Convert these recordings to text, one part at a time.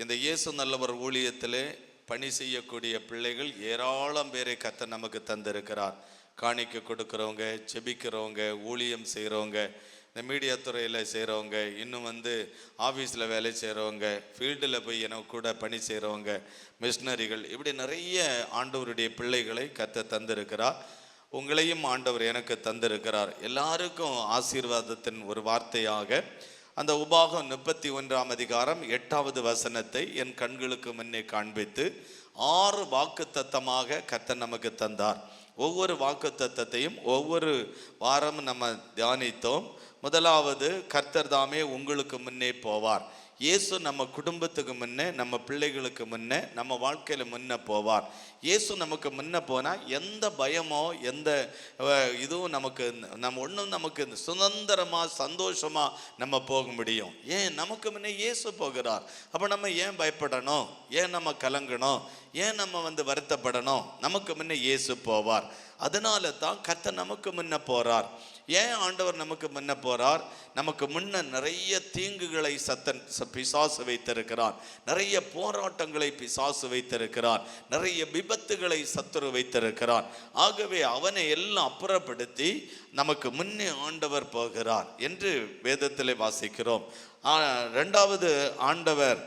இந்த இயேசு நல்லவர் ஊழியத்திலே பணி செய்யக்கூடிய பிள்ளைகள் ஏராளம் பேரை கத்த நமக்கு தந்திருக்கிறார். காணிக்க கொடுக்குறவங்க செபிக்கிறவங்க ஊழியம் செய்கிறவங்க இந்த மீடியா துறையில் செய்கிறவங்க இன்னும் வந்து ஆஃபீஸில் வேலை செய்கிறவங்க ஃபீல்டில் போய் எனக்கு கூட பணி செய்கிறவங்க மிஷினரிகள் இப்படி நிறைய ஆண்டவருடைய பிள்ளைகளை கத்த தந்திருக்கிறார். உங்களையும் ஆண்டவர் எனக்கு தந்திருக்கிறார். எல்லாருக்கும் ஆசீர்வாதத்தின் ஒரு வார்த்தையாக அந்த உபாகம் முப்பத்தி ஒன்றாம் அதிகாரம் எட்டாவது வசனத்தை என் கண்களுக்கு முன்னே காண்பித்து ஆறு வாக்கு தத்தமாக கர்த்தர் நமக்கு தந்தார். ஒவ்வொரு வாக்கு தத்தத்தையும் ஒவ்வொரு வாரம் நம்ம தியானித்தோம். முதலாவது கர்த்தர் தாமே உங்களுக்கு முன்னே போவார். இயேசு நம்ம குடும்பத்துக்கு முன்னே நம்ம பிள்ளைகளுக்கு முன்னே நம்ம வாழ்க்கையில் முன்ன போவார். இயேசு நமக்கு முன்ன போனால் எந்த பயமோ எந்த இதுவும் நமக்கு நம்ம ஒன்றும் நமக்கு சுதந்திரமாக சந்தோஷமாக நம்ம போக முடியும். ஏன்? நமக்கு முன்னே இயேசு போகிறார். அப்போ நம்ம ஏன் பயப்படணும்? ஏன் நம்ம கலங்கணும்? ஏன் நம்ம வந்து வருத்தப்படணும்? நமக்கு முன்னே இயேசு போவார். அதனால தான் கத்தை நமக்கு முன்ன போகிறார் ஏன் ஆண்டவர் நமக்கு முன்ன போறார்? நமக்கு முன்ன நிறைய தீங்குகளை சத்தன் பிசாசு வைத்திருக்கிறார். நிறைய போராட்டங்களை பிசாசு வைத்திருக்கிறார். நிறைய விபத்துகளை சத்துரு வைத்திருக்கிறார். ஆகவே அவனை எல்லாம் அப்புறப்படுத்தி நமக்கு முன்னே ஆண்டவர் போகிறார் என்று வேதத்திலே வாசிக்கிறோம். ரெண்டாவது ஆண்டவர்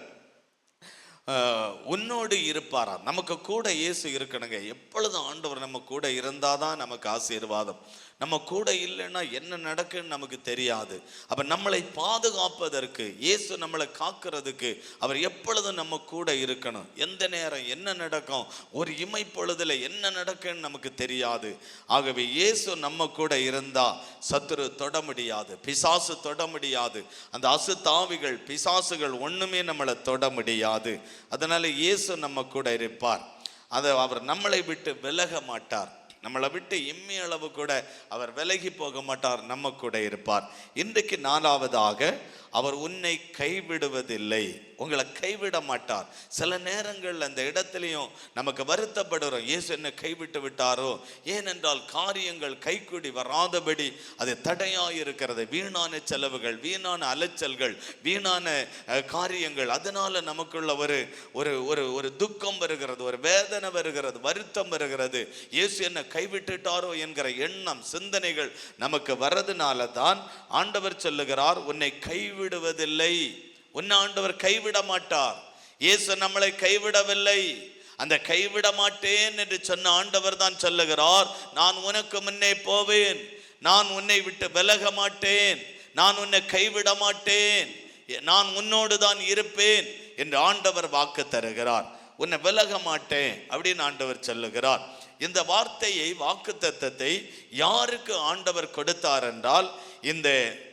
உன்னோடு இருப்பாரா நமக்கு கூட இயேசு இருக்கணுங்க. எப்பொழுதும் ஆண்டவர் நம்ம கூட இருந்தாதான் நமக்கு ஆசீர்வாதம். நம்ம கூட இல்லைன்னா என்ன நடக்குன்னு நமக்கு தெரியாது. அப்போ நம்மளை பாதுகாப்பதற்கு இயேசு நம்மளை காக்கிறதுக்கு அவர் எப்பொழுதும் நம்ம கூட இருக்கணும். எந்த நேரம் என்ன நடக்கும் ஒரு இமைப்பொழுதுல என்ன நடக்குன்னு நமக்கு தெரியாது. ஆகவே இயேசு நம்ம கூட இருந்தா சத்துரு தொட முடியாது பிசாசு தொட முடியாது அந்த அசுத்தாவிகள் பிசாசுகள் ஒன்றுமே நம்மளை தொட முடியாது. அதனால இயேசு நம்ம கூட இருப்பார். அதை அவர் நம்மளை விட்டு விலக மாட்டார். நம்மளை விட்டு இம்மி அளவு கூட அவர் விலகி போக மாட்டார் நம்ம கூட இருப்பார். இன்றைக்கு நாலாவதாக அவர் உன்னை கைவிடுவதில்லை. உங்களை கைவிட மாட்டார். சில நேரங்கள் அந்த இடத்துலையும் நமக்கு வருத்தப்படுறோம் ஏசு என்ன கைவிட்டு விட்டாரோ? ஏனென்றால் காரியங்கள் கைக்குடி வராதபடி அது தடையாக இருக்கிறது. வீணான செலவுகள் வீணான அலைச்சல்கள் வீணான காரியங்கள். அதனால நமக்குள்ள ஒரு ஒரு ஒரு ஒரு துக்கம் வருகிறது ஒரு வேதனை வருகிறது வருத்தம் வருகிறது. இயேசு என்ன கைவிட்டுட்டாரோ என்கிற எண்ணம் சிந்தனைகள் நமக்கு வரதுனால தான் ஆண்டவர் சொல்லுகிறார் உன்னை கைவிடுவதில்லை. உன்னை ஆண்டவர் கைவிட மாட்டார் இயேசு நம்மளை கைவிடவில்லை. அந்த கைவிட மாட்டேன் என்று சொன்ன ஆண்டவர் தான் சொல்லுகிறார். நான் உனக்கு முன்னே போவேன். நான் உன்னை விட்டு விலக மாட்டேன். நான் உன்னை கைவிட மாட்டேன் நான் உன்னோடு தான் இருப்பேன் என்று ஆண்டவர் வாக்கு தருகிறார். உன்னை விலக மாட்டேன் அப்படின்னு ஆண்டவர் சொல்லுகிறார். இந்த வார்த்தையை வாக்கு தத்தத்தை யாருக்கு ஆண்டவர் கொடுத்தார் என்றால் இந்த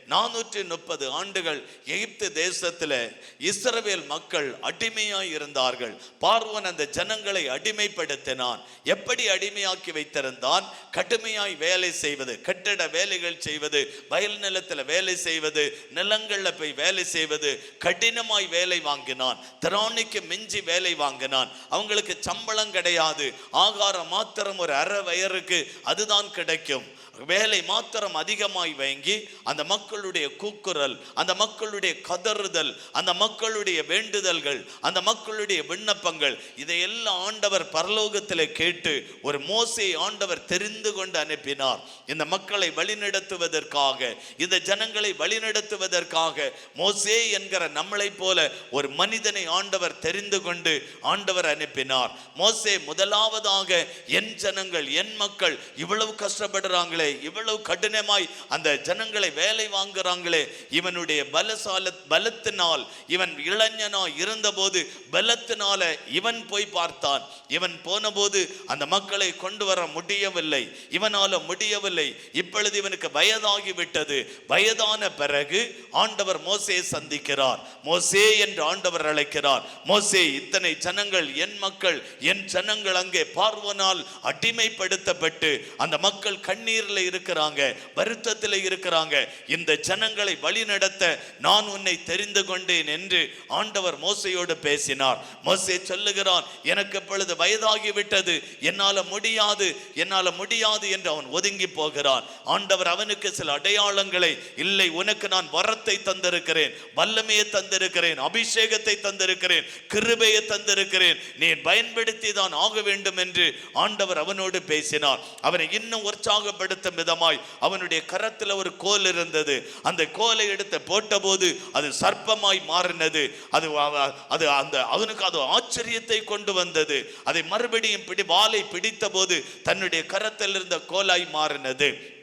நானூற்றி முப்பது ஆண்டுகள் எகிப்து தேசத்தில் இஸ்ரவேல் மக்கள் அடிமையாய் இருந்தார்கள். பார்வன் அந்த ஜனங்களை அடிமைப்படுத்தினான். எப்படி அடிமையாக்கி வைத்திருந்தான்? கடுமையாய் வேலை செய்வது கட்டிட வேலைகள் செய்வது வயல் நிலத்தில் வேலை செய்வது நிலங்களில் போய் வேலை செய்வது கடினமாய் வேலை வாங்கினான். திராணிக்கு மிஞ்சி வேலை வாங்கினான். அவங்களுக்கு சம்பளம் கிடையாது. ஆகாரம் மாத்திரம் ஒரு அரை வயருக்கு அதுதான் கிடைக்கும். வேலை மாத்திரம் அதிகமாய் வாங்கி அந்த மக்களுடைய கூக்குரல் அந்த மக்களுடைய கதறுதல் அந்த மக்களுடைய வேண்டுதல்கள் அந்த மக்களுடைய விண்ணப்பங்கள் இதையெல்லாம் ஆண்டவர் பரலோகத்தில் கேட்டு ஒரு மோசையை ஆண்டவர் தெரிந்து கொண்டு அனுப்பினார். இந்த மக்களை வழிநடத்துவதற்காக இந்த ஜனங்களை வழிநடத்துவதற்காக மோசே என்கிற நம்மளைப் போல ஒரு மனிதனை ஆண்டவர் தெரிந்து கொண்டு ஆண்டவர் அனுப்பினார். மோசே முதலாவதாக என் ஜனங்கள் என் மக்கள் இவ்வளவு கஷ்டப்படுறாங்களே இவ்வளவு கடினமாய் அந்த ஜனங்களை வேலை வாங்குறாங்களே. இவனுடைய பலசால பலத்தினால் இவன் இளைஞனா இருந்தபோது பலத்தினால இவன் போய் பார்த்தான். இவன் போனபோது அந்த மக்களை கொண்டு வர முடியவில்லை. இவனால முடியவில்லை. இப்பொழுது இவனுக்கு வயதாகிவிட்டது. வயதான பிறகு ஆண்டவர் மோசே சந்திக்கிறார். மோசே என்று ஆண்டவர் அழைக்கிறார். மோசே இத்தனை ஜனங்கள் என் மக்கள் என் ஜனங்கள் அங்கே பார்வனால் அடிமைப்படுத்தப்பட்டு அந்த மக்கள் கண்ணீரில் இருக்கிறாங்க வருத்தத்தில் இருக்கிறாங்க. இந்த ஜனங்களை வழிநடத்த நான் உன்னை தெரிந்து கொண்டேன் என்று ஆண்டவர் மோசையோடு பேசினார். மோசை சொல்லுகிறான் எனக்கு இப்பொழுது வயதாகி விட்டது முடியாது என்னால் முடியாது என்று அவன் ஒதுங்கி போகிறான். ஆண்டவர் அவனுக்கு சில அடையாளங்களை இல்லை உனக்கு நான் வரத்தை தந்திருக்கிறேன் வல்லமையை தந்திருக்கிறேன் அபிஷேகத்தை தந்திருக்கிறேன் கிருபையை தந்திருக்கிறேன். நீ பயன்படுத்தி தான் ஆக வேண்டும் என்று ஆண்டவர் அவனோடு பேசினார். அவனை இன்னும் உற்சாகப்படுத்தும் விதமாய் அவனுடைய கரத்தில் ஒரு கோல் இருந்தது. அந்த கோலை எடுத்து போட்டபோது அது சர்ப்பமாய் மாறினது. அது அது அந்த அவனுக்கு அது ஆச்சரியத்தை கொண்டு வந்தது. அதை மறுபடியும் பிடி வாளை பிடித்த போது தன்னுடைய கரத்தில் இருந்த கோலாய் மாறினது.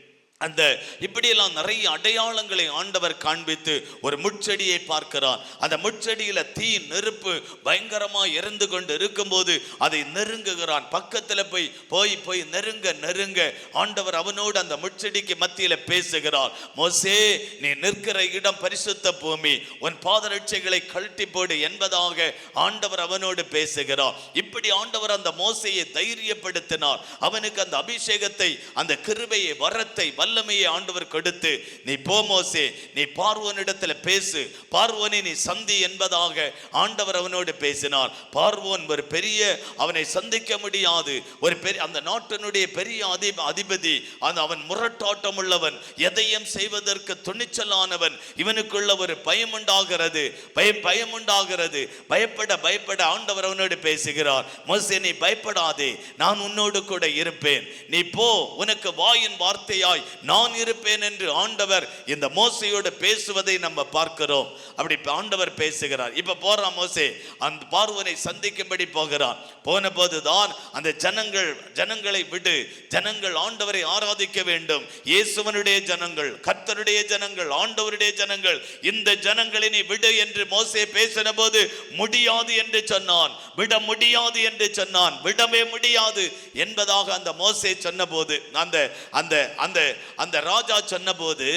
அந்த இப்படியெல்லாம் நிறைய அடையாளங்களை ஆண்டவர் காண்பித்து ஒரு முட்செடியை பார்க்கிறான் அந்த முட்செடியில தீ நெருப்பு பயங்கரமா இருந்து கொண்டு இருக்கும்போது அதை நெருங்குகிறான். பக்கத்துல போய் போய் போய் நெருங்க நெருங்க ஆண்டவர் அவனோடு அந்த முட்செடிக்கு மத்தியில பேசுகிறார். மோசே நீ நிற்கிற இடம் பரிசுத்த பூமி உன் பாதரட்சைகளை கழட்டி போடு என்பதாக ஆண்டவர் அவனோடு பேசுகிறார். இப்படி ஆண்டவர் அந்த மோசையை தைரியப்படுத்தினார். அவனுக்கு அந்த அபிஷேகத்தை அந்த கிருபையை வரத்தை வல்லமையை ஆண்டவர் கெடுத்து நீ போ மோசே நீ பார்வோனிடத்துல பேசு. பார்வோனை நீ சந்தி என்பதாக ஆண்டவர் அவனோடு பேசினார். பார்வோன் ஒரு பெரிய அவனை சந்திக்க முடியாது. ஒரு பெரிய அந்த நாட்டினுடைய பெரிய அதி அதிபதி அந்த அவன் முரட்டாட்டம் உள்ளவன் எதையும் செய்வதற்கு துணிச்சலானவன். இவனுக்குள்ள ஒரு பயம் உண்டாகிறது. பயம் பயம் உண்டாகிறது. பயப்பட பயப்பட ஆண்டவர் அவனோடு பேசுகிறார். மோசே நீ பயப்படாதே. நான் உன்னோடு கூட இருப்பேன். நீ போ. உனக்கு வாயின் வார்த்தையாய் நான் இருப்பேன் என்று ஆண்டவர் இந்த மோசையோடு பேசுவதை நம்ம பார்க்கிறோம். அப்படி ஆண்டவர் பேசுகிறார். இப்ப போறான் மோசே. அந்த பார்வனை சந்திக்கும்படி போகிறான். போன போதுதான் அந்த ஜனங்கள் ஜனங்களை விடு. ஜனங்கள் ஆண்டவரை ஆராதிக்க வேண்டும். இயேசுவனுடைய ஜனங்கள் கர்த்தருடைய ஜனங்கள் ஆண்டவருடைய ஜனங்கள் இந்த ஜனங்களை நீ விடு என்று மோசே பேசின போது முடியாது என்று சொன்னான். விட முடியாது என்று சொன்னான். விடவே முடியாது என்பதாக அந்த மோசே சொன்னபோது அந்த அந்த அந்த அந்த ராஜா சொன்னபோது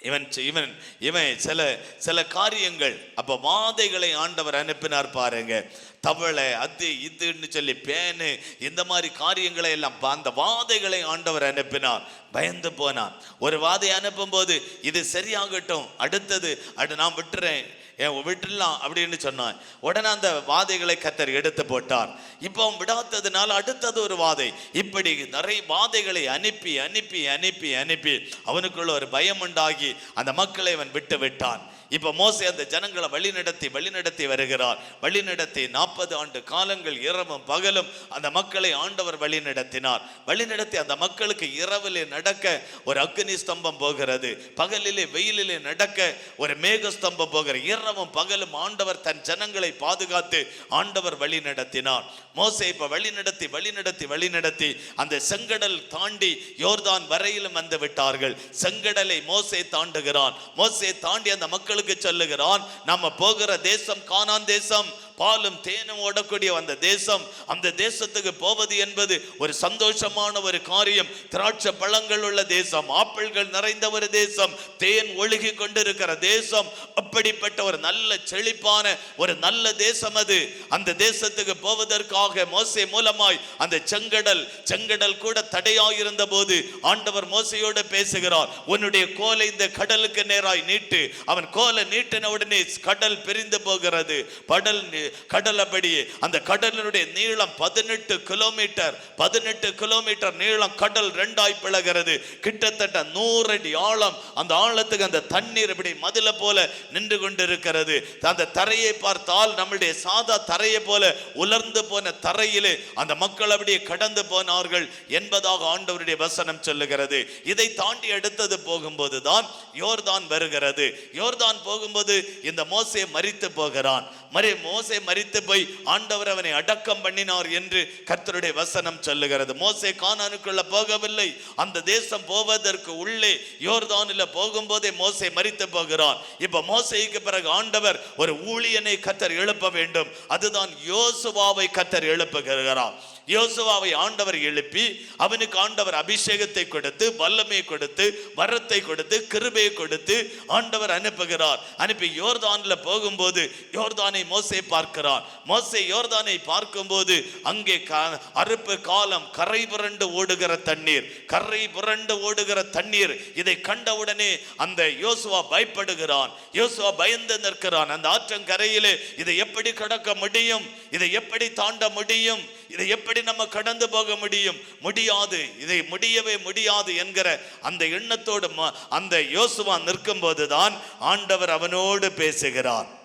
இவன் செ- இவன் இவன் சில சில காரியங்கள் அப்போ வாதைகளை ஆண்டவர் அனுப்பினார் பாருங்க. தவளை அது இதுன்னு சொல்லி பேனு இந்த மாதிரி காரியங்களை எல்லாம் பா- அந்த வாதைகளை ஆண்டவர் அனுப்பினார். பயந்து போனான். ஒரு வாதை அனுப்பும் போது இது சரியாகட்டும் அடுத்தது அடு நான் விட்டுறேன் ஏன் விட்டுடலாம் அப்படின்னு சொன்னான். உடனே அந்த வாதைகளை கத்தர் எடுத்து போட்டார். இப்போ அவன் விடாததுனால அடுத்தது ஒரு வாதை. இப்படி நிறைய வாதைகளை அனுப்பி அனுப்பி அனுப்பி அனுப்பி அவனுக்குள்ள ஒரு பயம் உண்டாகி அந்த மக்களை அவன் விட்டு விட்டான். இப்போ மோசை அந்த ஜனங்களை வழிநடத்தி வழிநடத்தி வருகிறார். வழிநடத்தி நாற்பது ஆண்டு காலங்கள் இரவும் பகலும் அந்த மக்களை ஆண்டவர் வழிநடத்தினார். வழிநடத்தி அந்த மக்களுக்கு இரவிலே நடக்க ஒரு அக்னி ஸ்தம்பம் போகிறது. பகலிலே வெயிலிலே நடக்க ஒரு மேக ஸ்தம்பம் போகிற இரவும் பகலும் ஆண்டவர் தன் ஜனங்களை பாதுகாத்து ஆண்டவர் வழி நடத்தினார் மோசை இப்ப வழி நடத்தி வழி நடத்தி வழி நடத்தி அந்த செங்கடல் தாண்டி யோர்தான் வரையிலும் வந்து விட்டார்கள். செங்கடலை மோசை தாண்டுகிறான். மோசை தாண்டி அந்த மக்களுக்கு சொல்லுகிறான் நம்ம போகிற தேசம் கானான் தேசம் பாலும் தேனும் ஓடக்கூடிய அந்த தேசம் அந்த தேசத்துக்கு போவது என்பது ஒரு சந்தோஷமான ஒரு காரியம். திராட்சை பழங்கள் உள்ள தேசம் ஆப்பிள்கள் நிறைந்த ஒரு தேசம் தேன் ஒழுகி கொண்டிருக்கிற தேசம். அப்படிப்பட்ட ஒரு நல்ல செழிப்பான ஒரு நல்ல தேசம் அது. அந்த தேசத்துக்கு போவதற்காக மோசை மூலமாய் அந்த செங்கடல் செங்கடல் கூட தடையாயிருந்த போது ஆண்டவர் மோசையோடு பேசுகிறார் உன்னுடைய கோலை இந்த கடலுக்கு நேராய் நீட்டு. அவன் கோலை நீட்டின உடனே கடல் பிரிந்து போகிறது. படல் கடல் அப்படியே அந்த கடலினுடைய நீளம் பதினெட்டு கிலோமீட்டர் பதினெட்டு கிலோமீட்டர் நீளம் கடல் ரெண்டாய் பிளகிறது. கிட்டத்தட்ட நூறு அடி ஆழம் அந்த ஆழத்துக்கு அந்த தண்ணீர் இப்படி மதில போல நின்று கொண்டிருக்கிறது. அந்த தரையை பார்த்தால் நம்முடைய சாதா தரையை போல உலர்ந்து போன தரையிலே அந்த மக்கள் அப்படியே கடந்து போனார்கள் என்பதாக ஆண்டவருடைய வசனம் சொல்லுகிறது. இதை தாண்டி அடுத்தது போகும்போது தான் யோர்தான் வருகிறது. யோர்தான் போகும்போது இந்த மோசே மறித்து போகிறான். மறி மோசே மறித்து போய் ஆண்டவர் அவனை அடக்கம் பண்ணினார் என்று கர்த்தருடைய வசனம் சொல்லுகிறது. மோசே கானானுக்குள்ள போகவில்லை. அந்த தேசம் போவதற்கு உள்ளே யோர்தானில் போகும்போதே மோசே மறித்து போகிறான் இப்ப மோசைக்கு பிறகு ஆண்டவர் ஒரு ஊழியனை கத்தர் எழுப்ப வேண்டும். அதுதான் யோசுவாவை கத்தர் எழுப்புகிறார். யோசுவாவை ஆண்டவர் எழுப்பி அவனுக்கு ஆண்டவர் அபிஷேகத்தை கொடுத்து வல்லமை கொடுத்து வரத்தை கொடுத்து கிருபையை கொடுத்து ஆண்டவர் அனுப்புகிறார். அனுப்பி யோர்தானில் போகும்போது யோர்தானை மோசை பார்க்கிறார் மோசே யோர்தானை பார்க்கும்போது அங்கே கா- அறுப்பு காலம் கரை புரண்டு ஓடுகிற தண்ணீர். கரை புரண்டு ஓடுகிற தண்ணீர். இதை கண்டவுடனே அந்த யோசுவா பயப்படுகிறான். யோசுவா பயந்து நிற்கிறான். அந்த ஆற்றங்கரையிலே இதை எப்படி கடக்க முடியும்? இதை எப்படி தாண்ட முடியும்? இதை எப்படி நம்ம கடந்து போக முடியும்? முடியாது. இதை முடியவே முடியாது என்கிற அந்த எண்ணத்தோடு ம- அந்த யோசுவா நிற்கும் போதுதான் ஆண்டவர் அவனோடு பேசுகிறார்.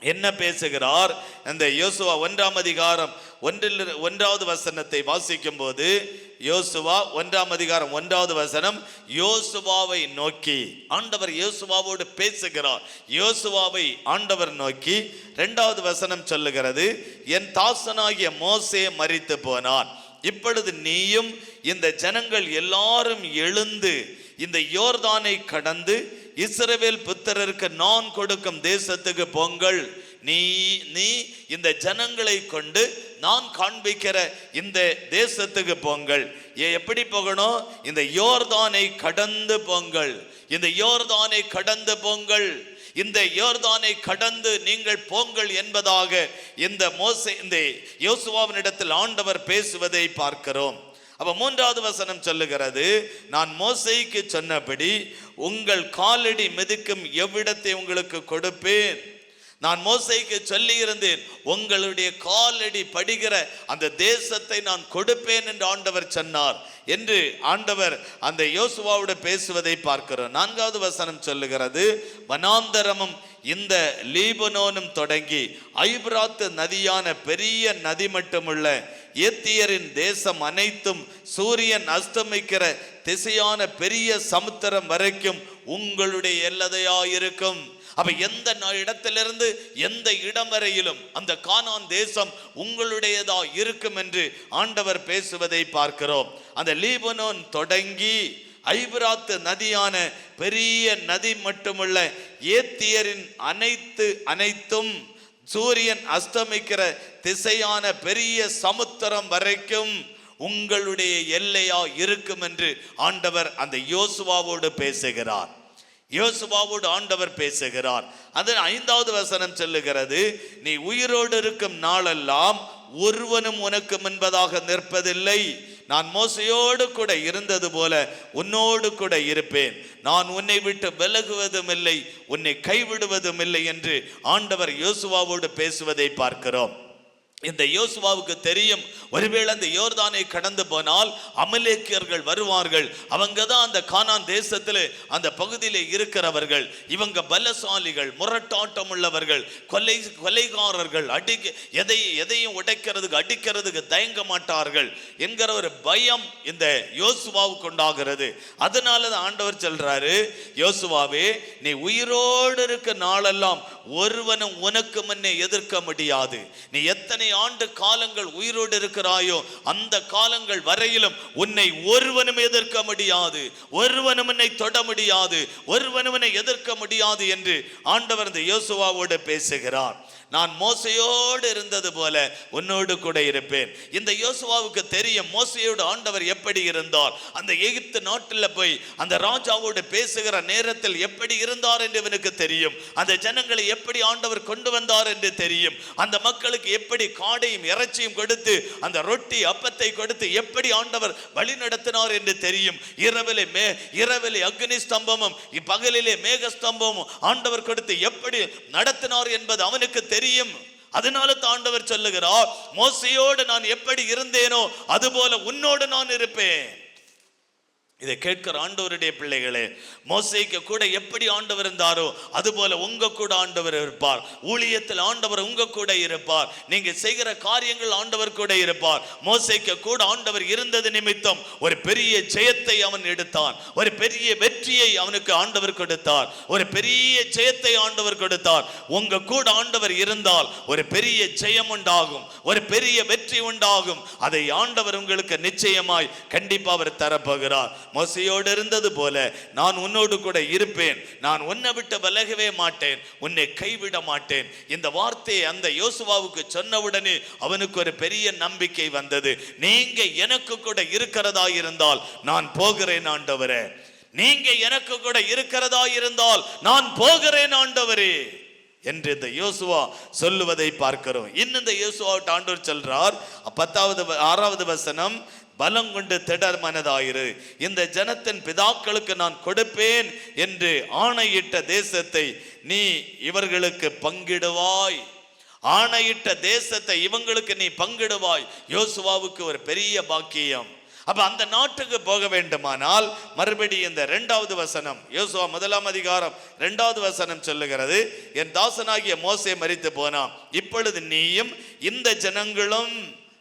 என்ன பேசுகிறார்? அந்த யோசுவா ஒன்றாம் அதிகாரம் ஒன்றில் ஒன்றாவது வசனத்தை வாசிக்கும் போது யோசுவா ஒன்றாம் அதிகாரம் ஒன்றாவது வசனம் யோசுவாவை நோக்கி. ஆண்டவர் யோசுவாவோடு பேசுகிறார். யோசுவாவை ஆண்டவர் நோக்கி ரெண்டாவது வசனம் சொல்லுகிறது என் தாசனாகிய மோசே மறித்து போனான். இப்பொழுது நீயும் இந்த ஜனங்கள் எல்லாரும் எழுந்து இந்த யோர்தானை கடந்து இஸ்ரவேல் புத்திரருக்கு நான் கொடுக்கும் தேசத்துக்கு போங்கள் நீ நீ இந்த ஜனங்களை கொண்டு நான் காண்பிக்கிற இந்த தேசத்துக்கு போங்கள் எப்படி போகணும்? இந்த யோர்தானை கடந்து போங்கள். இந்த யோர்தானை கடந்து போங்கள். இந்த யோர்தானை கடந்து நீங்கள் போங்கள் என்பதாக இந்த மோச இந்த யோசுவாவினிடத்தில் ஆண்டவர் பேசுவதை பார்க்கிறோம். அப்போ மூன்றாவது வசனம் சொல்லுகிறது நான் மோசைக்கு சொன்னபடி உங்கள் காலடி மிதிக்கும் எவ்விடத்தை உங்களுக்கு கொடுப்பேன். நான் மோசைக்கு சொல்லி இருந்தேன் உங்களுடைய காலடி படுகிற அந்த தேசத்தை நான் கொடுப்பேன் என்று ஆண்டவர் சொன்னார். என்று ஆண்டவர் அந்த யோசுவாவோடு பேசுவதை பார்க்கிறோம். நான்காவது வசனம் சொல்லுகிறது வனாந்தரமும் இந்த லீபனோனும் தொடங்கி ஐப்ராத்து நதியான பெரிய நதி மட்டுமுள்ள ஏத்தியரின் தேசம் அனைத்தும் சூரியன் அஸ்தமிக்கிற திசையான பெரிய சமுத்திரம் வரைக்கும் உங்களுடைய எல்லதையா இருக்கும் அப்ப எந்த இடத்திலிருந்து எந்த இடம் வரையிலும் அந்த கானான் தேசம் உங்களுடையதா இருக்கும் என்று ஆண்டவர் பேசுவதை பார்க்கிறோம். அந்த லீபனோன் தொடங்கி ஐபிராத்து நதியான பெரிய நதி மட்டுமுள்ள ஏத்தியரின் அனைத்து அனைத்தும் சூரியன் அஸ்தமிக்கிற திசையான பெரிய சமுத்திரம் வரைக்கும் உங்களுடைய எல்லையா இருக்கும் என்று ஆண்டவர் அந்த யோசுவாவோடு பேசுகிறார். யோசுவாவோடு ஆண்டவர் பேசுகிறார். அது ஐந்தாவது வசனம் சொல்லுகிறது நீ உயிரோடு இருக்கும் நாளெல்லாம் ஒருவனும் உனக்கு முன்பதாக நிற்பதில்லை. நான் மோசையோடு கூட இருந்தது போல உன்னோடு கூட இருப்பேன். நான் உன்னை விட்டு விலகுவதும் இல்லை உன்னை கைவிடுவதும் இல்லை என்று ஆண்டவர் யோசுவாவோடு பேசுவதை பார்க்கிறோம். இந்த யோசுவாவுக்கு தெரியும். ஒருவேளை அந்த யோர்தானை கடந்து போனால் அமலேக்கியர்கள் வருவார்கள். அவங்க தான் அந்த கானான் தேசத்தில் அந்த பகுதியில் இருக்கிறவர்கள். இவங்க பலசாலிகள் முரட்டாட்டம் உள்ளவர்கள் கொலை கொலைகாரர்கள் அடிக்க எதை எதையும் உடைக்கிறதுக்கு அடிக்கிறதுக்கு தயங்க மாட்டார்கள் என்கிற ஒரு பயம் இந்த யோசுவாவுக்கு உண்டாகிறது. அதனால தான் ஆண்டவர் சொல்றாரு யோசுவாவே நீ உயிரோடு இருக்க நாளெல்லாம் ஒருவனும் உனக்கு முன்னே எதிர்க்க முடியாது. நீ எத்தனை ஆண்டு காலங்கள் உயிரோடு இருக்கிறாயோ அந்த காலங்கள் வரையிலும் உன்னை ஒருவனும் எதிர்க்க முடியாது. ஒருவனும் உன்னை தொட முடியாது. ஒருவனும் எதிர்க்க முடியாது என்று ஆண்டவர் இந்த யோசுவாவோடு பேசுகிறார். நான் மோசையோடு இருந்தது போல உன்னோடு கூட இருப்பேன். இந்த யோசுவாவுக்கு தெரியும் மோசையோடு ஆண்டவர் எப்படி இருந்தார். அந்த எகிப்து நாட்டில் போய் அந்த ராஜாவோடு பேசுகிற நேரத்தில் எப்படி இருந்தார் என்று இவனுக்கு தெரியும். அந்த ஜனங்களை எப்படி ஆண்டவர் கொண்டு வந்தார் என்று தெரியும். அந்த மக்களுக்கு எப்படி காடையும் இறைச்சியும் கொடுத்து அந்த ரொட்டி அப்பத்தை கொடுத்து எப்படி ஆண்டவர் வழி நடத்தினார் என்று தெரியும். இரவிலே மே இரவிலே அக்னி ஸ்தம்பமும் பகலிலே மேக ஸ்தம்பமும் ஆண்டவர் கொடுத்து எப்படி நடத்தினார் என்பது அவனுக்கு தெரியும். அதனால தாண்டவர் சொல்லுகிறார் மோசையோடு நான் எப்படி இருந்தேனோ அதுபோல உன்னோடு நான் இருப்பேன். இதை கேட்கிற ஆண்டவருடைய பிள்ளைகளே மோசைக்கு கூட எப்படி ஆண்டவர் இருந்தாரோ அதுபோல உங்க கூட ஆண்டவர் இருப்பார். ஊழியத்தில் ஆண்டவர் உங்க கூட இருப்பார். நீங்க செய்கிற காரியங்கள் ஆண்டவர் கூட இருப்பார். மோசைக்கு கூட ஆண்டவர் இருந்தது நிமித்தம் ஒரு பெரிய ஜெயத்தை அவன் எடுத்தான். ஒரு பெரிய வெற்றியை அவனுக்கு ஆண்டவர் கொடுத்தார். ஒரு பெரிய ஜெயத்தை ஆண்டவர் கொடுத்தார். உங்க கூட ஆண்டவர் இருந்தால் ஒரு பெரிய ஜெயம் உண்டாகும். ஒரு பெரிய வெற்றி உண்டாகும். அதை ஆண்டவர் உங்களுக்கு நிச்சயமாய் கண்டிப்பா அவர் தரப்போகிறார். மோசையோடு இருந்தது போல நான் உன்னோடு கூட இருப்பேன். நான் உன்னை விட்டு விலகவே மாட்டேன். உன்னை கைவிட மாட்டேன். இந்த வார்த்தையை அந்த யோசுவாவுக்கு சொன்னவுடனே அவனுக்கு ஒரு பெரிய நம்பிக்கை வந்தது. நீங்க எனக்கு கூட இருக்கிறதா இருந்தால் நான் போகிறேன் ஆண்டவரே. நீங்க எனக்கு கூட இருக்கிறதா இருந்தால் நான் போகிறேன் ஆண்டவரே. என்று இந்த யோசுவா சொல்லுவதை பார்க்கிறோம். இன்னும் இந்த யோசுவாவிட்ட ஆண்டவர் சொல்றார். பத்தாவது ஆறாவது வசனம் பலம் கொண்டு திடர் மனதாயிரு. இந்த ஜனத்தின் பிதாக்களுக்கு நான் கொடுப்பேன் என்று ஆணையிட்ட தேசத்தை நீ இவர்களுக்கு பங்கிடுவாய். ஆணையிட்ட தேசத்தை இவங்களுக்கு நீ பங்கிடுவாய். யோசுவாவுக்கு ஒரு பெரிய பாக்கியம். அப்ப அந்த நாட்டுக்கு போக வேண்டுமானால் மறுபடி இந்த இரண்டாவது வசனம் யோசுவா முதலாம் அதிகாரம் இரண்டாவது வசனம் சொல்லுகிறது என் தாசனாகிய மோசே மறித்து போனான். இப்பொழுது நீயும் இந்த ஜனங்களும்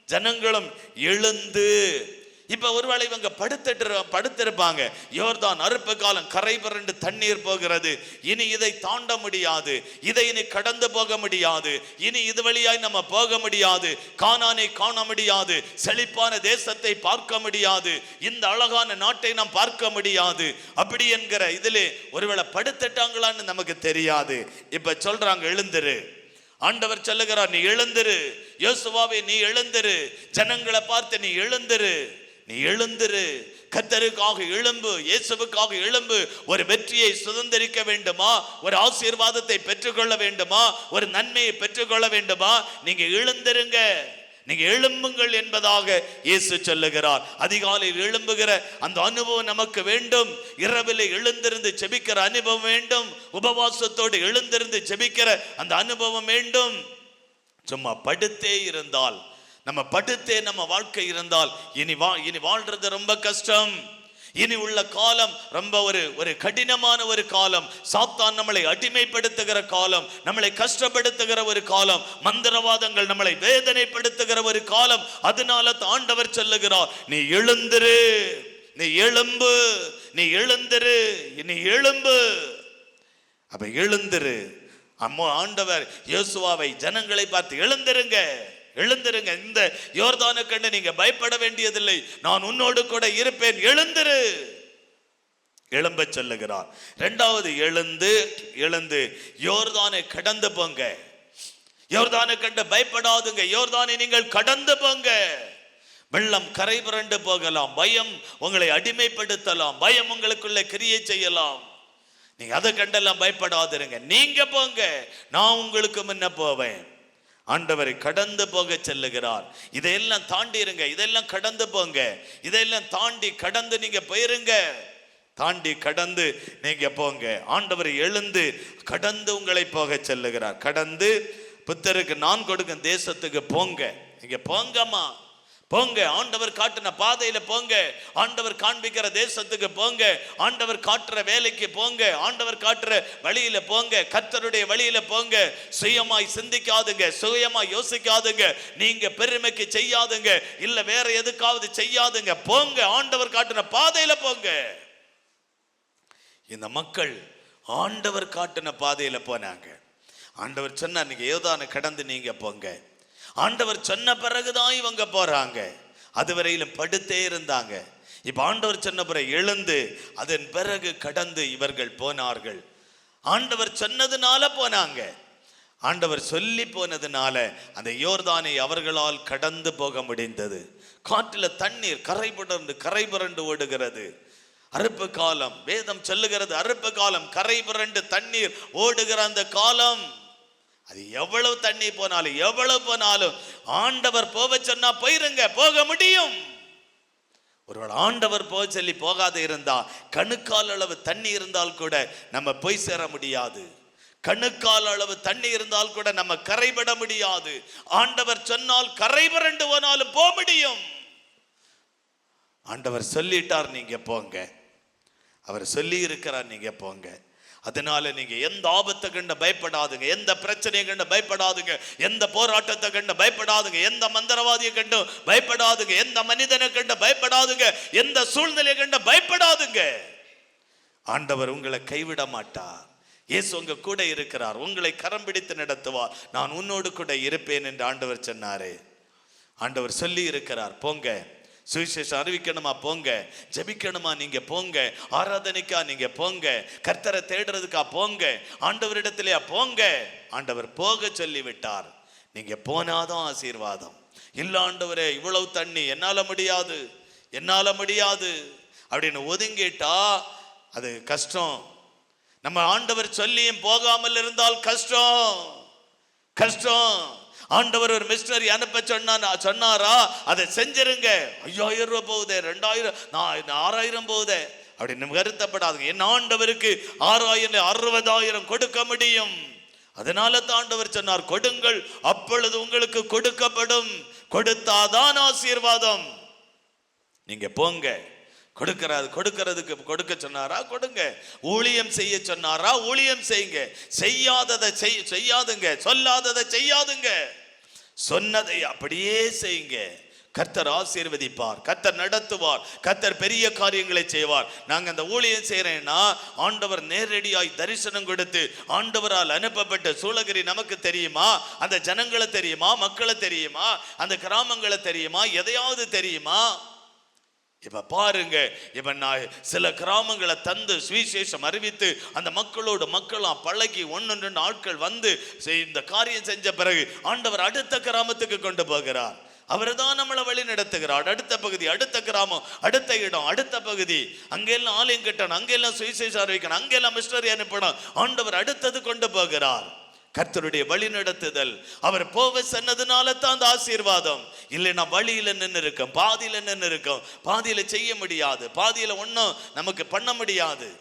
ஜனங்களும் எழுந்து இப்ப ஒருவேளை இவங்க படுத்துட்டு படுத்திருப்பாங்க. யோர்தான் அறுப்பு காலம் கரை புரண்டு தண்ணீர் போகிறது. இனி இதை தாண்ட முடியாது. இதை இனி கடந்து போக முடியாது. இனி இது வழியாய் நம்ம போக முடியாது. காணானை காண முடியாது. செழிப்பான தேசத்தை பார்க்க முடியாது. இந்த அழகான நாட்டை நாம் பார்க்க முடியாது. அப்படி என்கிற இதிலே ஒருவேளை படுத்துட்டாங்களான்னு நமக்கு தெரியாது. இப்ப சொல்றாங்க எழுந்துரு. ஆண்டவர் சொல்லுகிறார் நீ எழுந்திரு. யோசுவாவே நீ எழுந்திரு. ஜனங்களை பார்த்து நீ எழுந்திரு. நீ எழுந்திரு. கத்தருக்காக எழும்பு. இயேசுவுக்காக எழும்பு. ஒரு வெற்றியை சுதந்திரிக்க வேண்டுமா? ஒரு ஆசீர்வாதத்தை பெற்றுக்கொள்ள வேண்டுமா? ஒரு நன்மையை பெற்றுக்கொள்ள வேண்டுமா? நீங்க எழுந்திருங்க. நீங்க எழும்புங்கள் என்பதாக இயேசு சொல்லுகிறார். அதிகாலையில் எழும்புகிற அந்த அனுபவம் நமக்கு வேண்டும். இரவில் எழுந்திருந்து ஜெபிக்கிற அனுபவம் வேண்டும். உபவாசத்தோடு எழுந்திருந்து ஜெபிக்கிற அந்த அனுபவம் வேண்டும். சும்மா படுத்தே இருந்தால் நம்ம படுத்தே நம்ம வாழ்க்கை இருந்தால் இனி வா இனி வாழ்றது ரொம்ப கஷ்டம். இனி உள்ள காலம் ரொம்ப ஒரு ஒரு கடினமான ஒரு காலம். சாத்தான் நம்மளை அடிமைப்படுத்துகிற காலம் நம்மளை கஷ்டப்படுத்துகிற ஒரு காலம் மந்திரவாதங்கள் நம்மளை வேதனைப்படுத்துகிற ஒரு காலம். அதனால தாண்டவர் ஆண்டவர் சொல்லுகிறார் நீ எழுந்திரு நீ எழும்பு நீ எழுந்திரு நீ எழும்பு. அப்ப எழுந்திரு. அம்மா ஆண்டவர் இயேசுவாவை ஜனங்களை பார்த்து எழுந்திருங்க. எழுந்திருங்க. இந்த யோர்தானு கண்டு நீங்க பயப்பட வேண்டியதில்லை. நான் உன்னோடு கூட இருப்பேன். எழுந்திரு. எழும்ப சொல்லுகிறார். இரண்டாவது எழுந்து எழுந்து. யோர்தானை கடந்து போங்க. யோர்தானை கண்டு பயப்படாதுங்க. யோர்தானை நீங்கள் கடந்து போங்க. வெள்ளம் கரை புரண்டு போகலாம். பயம் உங்களை அடிமைப்படுத்தலாம். பயம் உங்களுக்குள்ள கிரியை செய்யலாம். நீங்க அதை கண்டெல்லாம் பயப்படாதிருங்க. நீங்க போங்க. நான் உங்களுக்கு முன்ன போவேன். ஆண்டவரை கடந்து போக செல்லுகிறார். இதையெல்லாம் தாண்டி இருங்க இதெல்லாம் கடந்து போங்க. இதெல்லாம் தாண்டி கடந்து நீங்க போயிருங்க. தாண்டி கடந்து நீங்க போங்க. ஆண்டவர் எழுந்து கடந்து உங்களை போக செல்லுகிறார். கடந்து புத்தருக்கு நான் கொடுக்கும் தேசத்துக்கு போங்க. நீங்க போங்கம்மா. போங்க ஆண்டவர் காட்டின பாதையில போங்க. ஆண்டவர் காண்பிக்கிற தேசத்துக்கு போங்க. ஆண்டவர் காட்டுற வேலைக்கு போங்க. ஆண்டவர் காட்டுற வழியில போங்க. கத்தருடைய வழியில போங்க. சுயமாய் சிந்திக்காதுங்க. சுயமாய் யோசிக்காதுங்க. நீங்க பெருமைக்கு செய்யாதுங்க. இல்ல வேற எதுக்காவது செய்யாதுங்க. போங்க ஆண்டவர் காட்டின பாதையில போங்க. இந்த மக்கள் ஆண்டவர் காட்டின பாதையில போனாங்க. ஆண்டவர் சொன்னார் நீங்க ஏதான கடந்து நீங்க போங்க. ஆண்டவர் சொன்ன பிறகுதான் இவங்க போறாங்க. அதுவரையிலும் படுத்தே இருந்தாங்க. இப்ப ஆண்டவர் சொன்ன பிறகு எழுந்து அதன் பிறகு கடந்து இவர்கள் போனார்கள். ஆண்டவர் சொன்னதுனால போனாங்க. ஆண்டவர் சொல்லி போனதுனால அந்த யோர்தானை அவர்களால் கடந்து போக முடிந்தது. காற்றில் தண்ணீர் கரை புரண்டு கரை புரண்டு ஓடுகிறது. அறுப்பு காலம் வேதம் சொல்லுகிறது அறுப்பு காலம் கரை புரண்டு தண்ணீர் ஓடுகிற அந்த காலம். அது எவ்வளவு தண்ணி போனாலும் எவ்வளவு போனாலும் ஆண்டவர் போக சொன்னா போயிருங்க போக முடியும். ஒருவேளை ஆண்டவர் போக சொல்லி போகாத இருந்தா கணுக்கால் அளவு தண்ணி இருந்தால் கூட நம்ம போய் சேர முடியாது. கணுக்கால் அளவு தண்ணி இருந்தால் கூட நம்ம கரைபட முடியாது. ஆண்டவர் சொன்னால் கரை புரண்டு போனாலும் போக முடியும். ஆண்டவர் சொல்லிட்டார் நீங்க போங்க. அவர் சொல்லி இருக்கிறார் நீங்க போங்க. அதனால நீங்க எந்த ஆபத்தை கண்டு பயப்படாதுங்க எந்த பிரச்சனையை கண்டு பயப்படாதுங்க எந்த போராட்டத்தை கண்டு பயப்படாதுங்க எந்த மந்திரவாதியை கண்டு பயப்படாதுங்க எந்த மனிதனை கண்டு பயப்படாதுங்க எந்த சூழ்நிலையை கண்டு பயப்படாதுங்க. ஆண்டவர் உங்களை கைவிட மாட்டார் இயேசு உங்க கூட இருக்கிறார். உங்களை கரம் பிடித்து நடத்துவார். நான் உன்னோடு கூட இருப்பேன் என்று ஆண்டவர் சொன்னாரே. ஆண்டவர் சொல்லி இருக்கிறார். போங்க. சுவிசேஷம் அறிவிக்கணுமா? போங்க. ஜெபிக்கணுமா? நீங்க போங்க. ஆராதனைக்கா நீங்க போங்க. கர்த்தரை தேடுறதுக்கா போங்க. ஆண்டவரிடத்திலேயா போங்க. ஆண்டவர் போக சொல்லி விட்டார் நீங்க போனாதான் ஆசீர்வாதம். இல்ல ஆண்டவரே இவ்வளவு தண்ணி என்னால முடியாது. என்னால முடியாது. அப்படின்னு ஒதுங்கிட்டா அது கஷ்டம். நம்ம ஆண்டவர் சொல்லியும் போகாமல் இருந்தால் கஷ்டம். கஷ்டம். ஆண்டவர் ஒரு மிஷினரி அனுப்ப சொன்னா சொன்னாரா? அதை செஞ்சிருங்க. ஐயாயிரம் ரூபாய் போகுதே ரெண்டாயிரம் நான் ஆறாயிரம் போகுதே. அப்படின்னு வருத்தப்படாதுங்க. என் ஆண்டவருக்கு ஆறாயிரம் அறுபதாயிரம் கொடுக்க முடியும். அதனால தான் ஆண்டவர் சொன்னார் கொடுங்கள் அப்பொழுது உங்களுக்கு கொடுக்கப்படும். கொடுத்தாதான் ஆசீர்வாதம். நீங்க போங்க. கொடுக்கறது கொடுக்கறதுக்கு கொடுக்க சொன்னாரா? கொடுங்க. ஊழியம் செய்ய சொன்னாரா? ஊழியம் செய்யுங்க. செய்யாததை செய் செய்யாதுங்க. சொல்லாததை செய்யாதுங்க. சொன்னதை அப்படியே செய்யுங்க. கர்த்தர் ஆசீர்வதிப்பார் கர்த்தர் நடத்துவார் கர்த்தர் பெரிய காரியங்களை செய்வார். நாங்கள் அந்த ஊழியம் செய்யறேன்னா ஆண்டவர் நேரடியாய் தரிசனம் கொடுத்து ஆண்டவரால் அனுப்பப்பட்ட சூளகிரி நமக்கு தெரியுமா? அந்த ஜனங்களை தெரியுமா? மக்களை தெரியுமா? அந்த கிராமங்களை தெரியுமா? எதையாவது தெரியுமா? இப்ப பாருங்க இவன் நான் சில கிராமங்களை தந்து சுவிசேஷம் அறிவித்து அந்த மக்களோட மக்களாம் பழகி ஒன்று ரெண்டு ஆட்கள் வந்து செய்- இந்த காரியம் செஞ்ச பிறகு ஆண்டவர் அடுத்த கிராமத்துக்கு கொண்டு போகிறார். அவர் தான் நம்மளை வழி நடத்துகிறார். அடுத்த பகுதி அடுத்த கிராமம் அடுத்த இடம் அடுத்த பகுதி. அங்கெல்லாம் ஆலயம் கட்டணும் அங்கெல்லாம் சுவிசேஷம் அறிவிக்கணும் அங்கெல்லாம் மிஸ்டரி அனுப்பணும். ஆண்டவர் அடுத்தது கொண்டு போகிறார். கர்த்தருடைய வழி நடத்துதல். அவர் போக சொன்னதுனால தான் அந்த ஆசீர்வாதம். இல்லைன்னா வழியில் நின்று இருக்கோம் பாதியில் நின்று இருக்கோம். பாதியில் செய்ய முடியாது. பாதியில் ஒன்றும் நமக்கு பண்ண முடியாது.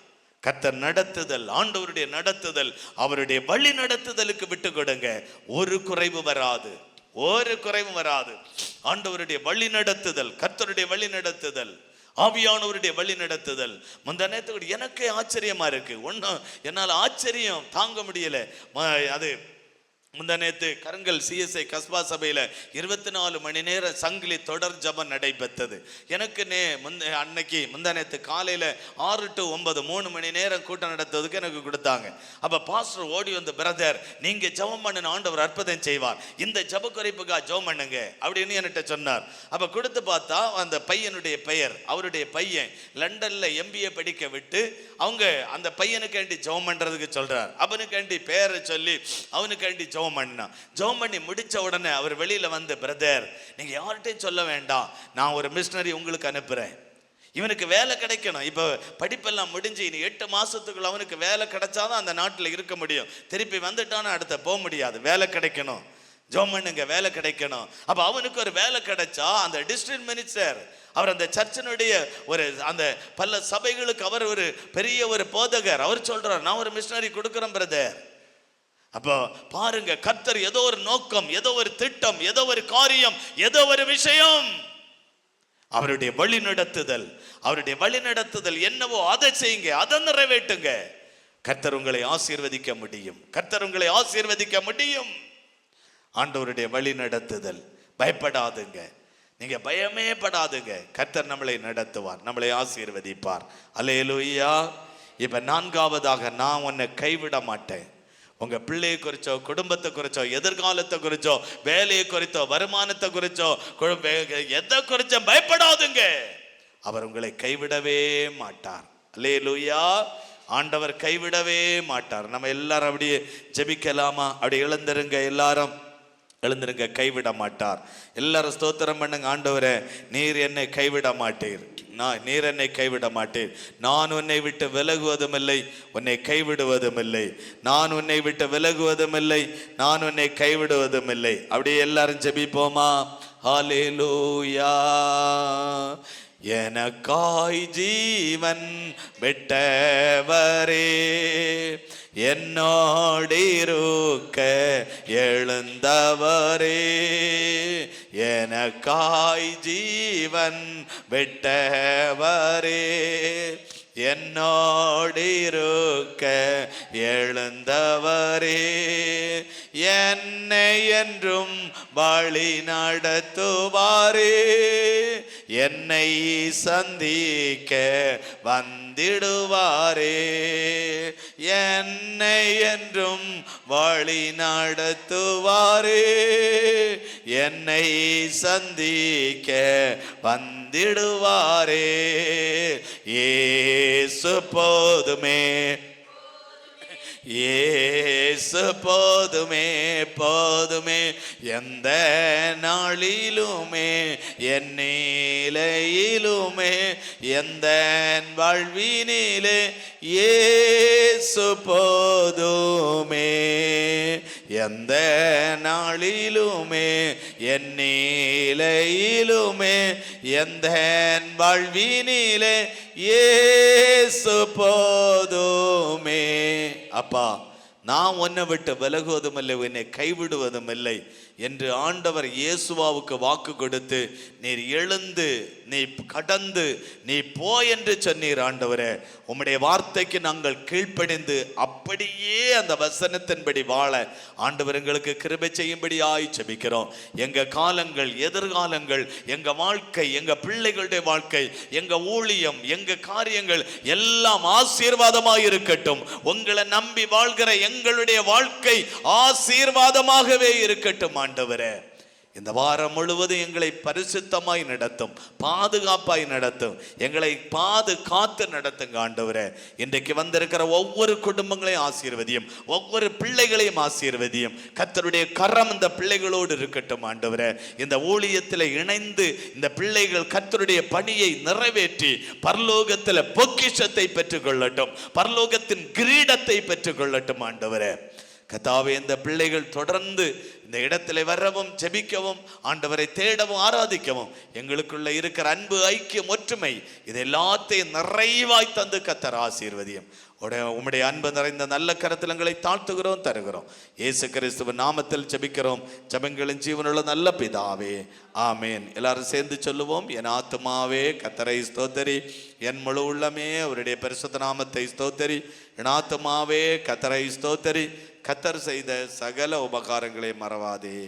கர்த்தர் நடத்துதல் ஆண்டவருடைய நடத்துதல் அவருடைய வழி நடத்துதலுக்கு விட்டு கொடுங்க. ஒரு குறைவு வராது. ஒரு குறைவும் வராது. ஆண்டவருடைய வழி நடத்துதல் கர்த்தருடைய வழி நடத்துதல். ஆவியானவருடைய வழி நடத்துதல். அந்த நேரத்துக்கு எனக்கே ஆச்சரியமா இருக்கு. ஒன்றும் என்னால் ஆச்சரியம் தாங்க முடியல. அது முந்த நேத்து கருங்கல் சிஎஸ்ஐ கஸ்பா சபையில் இருபத்தி நாலு மணி நேரம் சங்கிலி தொடர் ஜபம் நடைபெற்றது. எனக்கு நே முந்த அன்னைக்கு முந்த நேத்து காலையில் ஆறு டு ஒன்பது மூணு மணி நேரம் கூட்டம் நடத்துவதுக்கு எனக்கு கொடுத்தாங்க. அப்போ பாஸ்டர் ஓடி வந்து பிரதர் நீங்க ஜெபம் பண்ணின ஆண்டவர் அற்புதம் செய்வார். இந்த ஜப குறைப்புக்கா ஜெபம் பண்ணுங்க அப்படின்னு என்கிட்ட சொன்னார். அப்போ கொடுத்து பார்த்தா அந்த பையனுடைய பெயர் அவருடைய பையன் லண்டனில் எம்பிஏ படிக்க விட்டு அவங்க அந்த பையனுக்காண்டி ஜெபம் பண்ணுறதுக்கு சொல்கிறார் அவனுக்காண்டி பெயரை சொல்லி அவனுக்காண்டி ஜபம் பண்ணான் ஜெபம் பண்ணி முடித்த உடனே அவர் வெளியில் வந்து பிரதர் நீங்கள் யார்கிட்டையும் சொல்ல வேண்டாம். நான் ஒரு மிஷினரி உங்களுக்கு அனுப்புகிறேன் இவனுக்கு வேலை கிடைக்கணும். இப்போ படிப்பெல்லாம் முடிஞ்சு இனி எட்டு மாதத்துக்குள்ள அவனுக்கு வேலை கிடைச்சாதான் அந்த நாட்டில் இருக்க முடியும். திருப்பி வந்துட்டானா அடுத்த போக முடியாது. வேலை கிடைக்கணும். ஜோம் வேலை கிடைக்கணும். அப்போ அவனுக்கு ஒரு வேலை கிடைச்சா அந்த டிஸ்ட்ரிக்ட் மினிஸ்டர் அவர் அந்த சர்ச்சினுடைய ஒரு அந்த பல சபைகளுக்கு அவர் ஒரு பெரிய ஒரு போதகர். அவர் சொல்கிறார் நான் ஒரு மிஷினரி கொடுக்குறேன் பிரதர். அப்போ பாருங்க கர்த்தர் ஏதோ ஒரு நோக்கம் ஏதோ ஒரு திட்டம் ஏதோ ஒரு காரியம் ஏதோ ஒரு விஷயம். அவருடைய வழி நடத்துதல் அவருடைய வழி நடத்துதல் என்னவோ அதை செய்யுங்க அதை நிறைவேட்டுங்க கர்த்தர் உங்களை ஆசீர்வதிக்க முடியும். கர்த்தர் உங்களை ஆசீர்வதிக்க முடியும். ஆண்டவருடைய வழி நடத்துதல் பயப்படாதுங்க. நீங்க பயமே படாதுங்க. கர்த்தர் நம்மளை நடத்துவார் நம்மளை ஆசீர்வதிப்பார். அல்லேலூயா. இப்ப நான்காவதாக நான் உன்னை கைவிட மாட்டேன். உங்க பிள்ளையை குறிச்சோ குடும்பத்தை குறிச்சோ எதிர்காலத்தை குறிச்சோ வேலையை குறித்தோ வருமானத்தை குறிச்சோ எதை குறிச்சோ பயப்படாதுங்க. அவர் உங்களை கைவிடவே மாட்டார். அல்லேலூயா. ஆண்டவர் கைவிடவே மாட்டார். நம்ம எல்லாரும் அப்படியே ஜெபிக்கலாமா? அப்படி எழுந்திருங்க எல்லாரும் எழுந்திருங்க கைவிட மாட்டார். எல்லாரும் ஸ்தோத்திரம் பண்ணுங்க ஆண்டவரே நீர் என்னை கைவிட மாட்டீர். நான் நீர் என்னை கைவிட மாட்டேன் நான் உன்னை விட்டு விலகுவதும் இல்லை உன்னை கைவிடுவதும் இல்லை நான் உன்னை விட்டு விலகுவதும் இல்லை நான் உன்னை கைவிடுவதும் இல்லை அப்படியே எல்லாரும் ஜெபிப்போமா? லூயா எனக்காய் ஜீவன் விட்டவரே. என்னோடிருக்க எழுந்தவரே எனக்காய் ஜீவன் விட்டவரே. என்னோடிருக்க எழுந்தவரே என்னை என்றும் வழி நடத்துவாரே. என்னை சந்திக்க வந்திடுவாரே. என்னை என்றும் வழி நடத்துவாரே. என்னை சந்திக்க வந்திடுவாரே. ஏசு போதுமே. ஏசு போதுமே போதுமே எந்த நாளிலுமே என் நிலையிலுமே எந்த வாழ்வினிலே ஏசு போதுமே எந்த நாளிலுமே என் நிலையிலுமே எந்த வாழ்வினிலே ஏசு போதுமே. அப்பா நான் உன்னை விட்டு விலகுவதும் இல்லை உன்னை கைவிடுவதும் இல்லை என்று ஆண்டவர் இயேசுவாவுக்கு வாக்கு கொடுத்து நீர் எழுந்து நீ கடந்து நீ போ என்று சொன்னீர் ஆண்டவரே. உம்முடைய வார்த்தைக்கு நாங்கள் கீழ்ப்படிந்து அப்படியே அந்த வசனத்தின்படி வாழ ஆண்டவர் எங்களுக்கு கிருபை செய்யும்படி செபிக்கிறோம் எங்க காலங்கள் எதிர்காலங்கள் எங்க வாழ்க்கை எங்க பிள்ளைகளுடைய வாழ்க்கை எங்க ஊழியம் எங்க காரியங்கள் எல்லாம் ஆசீர்வாதமாக இருக்கட்டும் உங்களை நம்பி வாழ்கிற எங்களுடைய வாழ்க்கை ஆசீர்வாதமாகவே இருக்கட்டும் ஆண்டவரே. இந்த வாரம் முழுவதும் எங்களை பரிசுத்தமாய் நடத்தும் பாதுகாப்பாய் நடத்தும் எங்களை பாதுகாத்து நடத்துங்க ஆண்டவரே. இன்றைக்கு வந்திருக்கிற ஒவ்வொரு குடும்பங்களையும் ஆசீர்வதியும் ஒவ்வொரு பிள்ளைகளையும் ஆசீர்வதியும். கர்த்தருடைய கரம் இந்த பிள்ளைகளோடு இருக்கட்டும் ஆண்டவரே. இந்த ஊழியத்தில் இணைந்து இந்த பிள்ளைகள் கர்த்தருடைய பணியை நிறைவேற்றி பரலோகத்தில் பொக்கிஷத்தை பெற்றுக்கொள்ளட்டும் பரலோகத்தின் கிரீடத்தை பெற்றுக்கொள்ளட்டும் ஆண்டவரே. கத்தாவே இந்த பிள்ளைகள் தொடர்ந்து இந்த இடத்துல வரவும் ஜெபிக்கவும் ஆண்டவரை தேடவும் ஆராதிக்கவும் எங்களுக்குள்ள இருக்கிற அன்பு ஐக்கியம் ஒற்றுமை இது எல்லாத்தையும் நிறைவாய் தந்து கத்தர் ஆசீர்வதியும். உடைய உம்முடைய அன்பு நிறைந்த நல்ல கருத்தலங்களை தாழ்த்துகிறோம் தருகிறோம். இயேசு கிறிஸ்துவ நாமத்தில் ஜபிக்கிறோம். ஜபங்களின் ஜீவனுள்ள நல்ல பிதாவே ஆமேன். எல்லாரும் சேர்ந்து சொல்லுவோம் என் ஆத்துமாவே கத்தரை ஸ்தோத்தரி. என் முழு உள்ளமே அவருடைய பரிசுத்த நாமத்தை ஸ்தோத்தரி. என் ஆத்துமாவே கத்தரை ஸ்தோத்தரி. கத்தர் செய்த சகல உபகாரங்களை மறவாதே.